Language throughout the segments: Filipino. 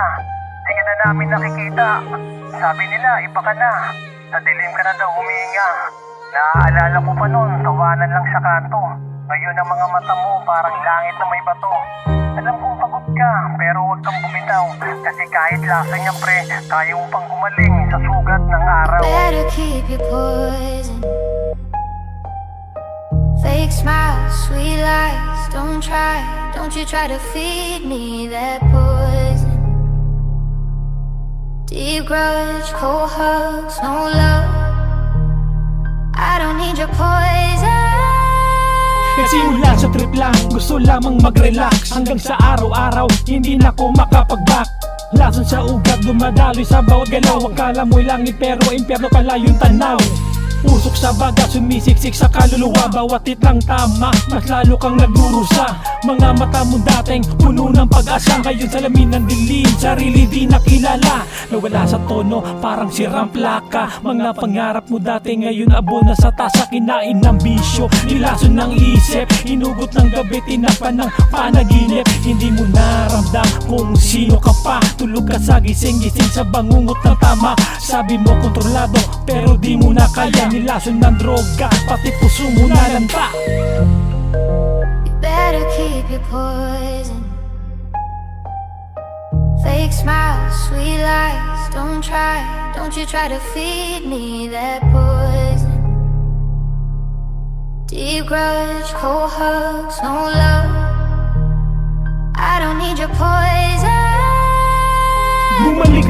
na. Ka na namin nakikita. Sabi nila, iba ka na. Sa dilim ka na daw huminga. Naaalala ko pa noon, tawanan lang sa kanto. Ngayon ang mga mata mo parang langit na may bato. Alam kong pagod ka, pero huwag kang bumitaw. Kasi kahit lasa niya pre, kaya mo pang gumaling sa sugat ng araw. Better keep your poison. Fake smiles, sweet lies. Don't try, don't you try to feed me that poison. Grudge, cold hugs, no love. I don't need your poison. Nagsimula sa trip lang, gusto lamang mag-relax Hanggang sa araw-araw, hindi na ako makapag-back Lason sa ugat, dumadaloy sa bawat galaw Akala mo'y langit pero impyerno pala yung tanaw Usok sa baga, sumisiksik sa kaluluwa. Bawat titlang tama, mas lalo kang nagdurusa Mga mata mo dating puno ng pag-asa. Ngayon salamin ng dilim, sarili di nakilala. Nawala sa tono, parang sirang plaka Mga pangarap mo dati ngayon abo na sa tasa Kinain ng bisyo, nilason ng isip. Inugot ng gabi, tinapan ng panaginip. Hindi mo naramdam kung sino ka pa. Tulog ka sa gising-gising sa bangungot ng tama. Sabi mo kontrolado, pero di mo na kaya Nilason ng droga, pati puso mo nalanta You better keep your poison. Fake smiles, sweet lies. Don't try, don't you try to feed me that poison. Deep grudge, cold hugs, no love. I don't need your poison.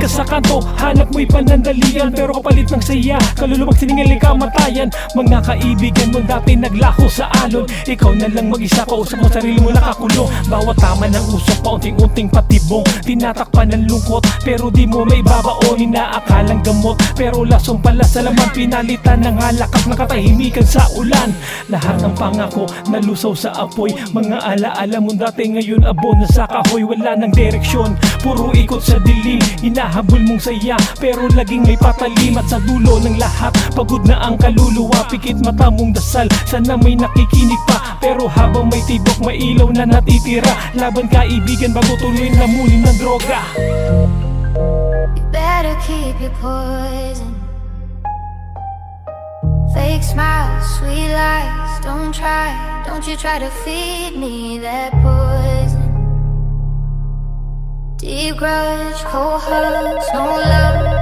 Ka sa kanto, hanap mo'y panandalian Pero kapalit ng saya, kalulubang siningali kamatayan Mga kaibigan mo dati naglaho sa alon. Ikaw na lang mag-isa, kausap mo sarili mo nakakulong Bawat tama ng usok, paunting-unting patibong. Tinatakpan ng lungkot, pero di mo may babaon Inaakalang gamot, pero lasong pala sa laman Pinalitan ng halakak na katahimikan sa ulan. Lahat ng pangako, nalusaw sa apoy. Mga alaala mo dati ngayon abo na sa kahoy. Wala ng direksyon, puro ikot sa dilim Hinahabol mong saya, pero laging may patalim At sa dulo ng lahat, pagod na ang kaluluwa Pikit mata mong dasal, sana may nakikinig pa Pero habang may tibok, may ilaw na natitira Laban kaibigan bago tuloy na muli ng droga You better keep your poison. Fake smiles, sweet lies. Don't try, don't you try to feed me that poison. Deep grudge, cold hugs, no love.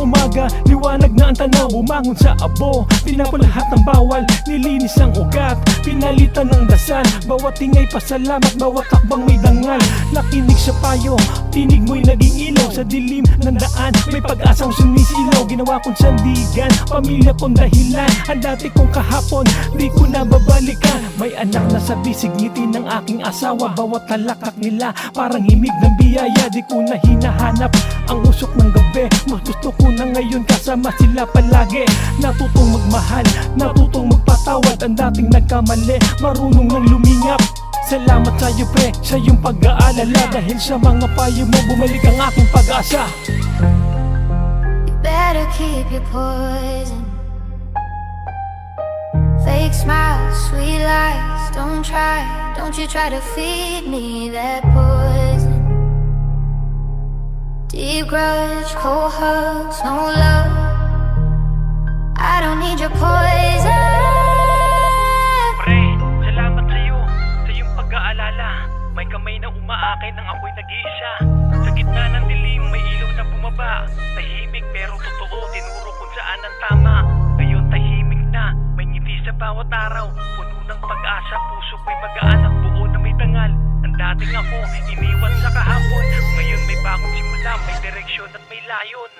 Umaga, liwanag na ang tanaw Bumangon sa abo, tinapon lahat ng bawal Nilinis ang ugat, pinalitan ng dasal Bawat tingay pasalamat, bawat takbang may dangal. Nakinig sa payo, tinig mo'y naging ilaw. Sa dilim ng daan, may pag-asang sumisilaw. Ginawa kong sandigan, pamilya kong dahilan. Ang dati kong kahapon, di ko na babalikan. May anak na sa bisig ngiti ng aking asawa. Bawat talakak nila, parang himig ng biyaya. Di ko na hinahanap ang usok ng gabi Mas ko na ngayon kasama sila palagi Natutong magmahal, natutong magpatawad Ang dating nagkamali, marunong nang lumingap Salamat sa'yo pre, sa iyong pag-aalala Dahil sa mga payo mo, bumalik ang aking pag-asa better keep your poison. Fake smiles, sweet lies. Don't try, don't you try to feed me that poison. Deep grudge, cold hugs, no love. I don't need your poison. Pre, salamat sa'yo, sa iyong pag-aalala. May kamay na umaakay ng ako'y nag-iisa. Sa gitna ng dilim, may ilaw na bumaba. Tahimik pero totoo, tinuro kung saan ang tama. Ngayon tahimik na, may ngiti sa bawat araw Puno ng pag-asa, puso ko'y magaan dating ako, iniwan sa kahapon. Ngayon may bagong simula, may direksyon at may layon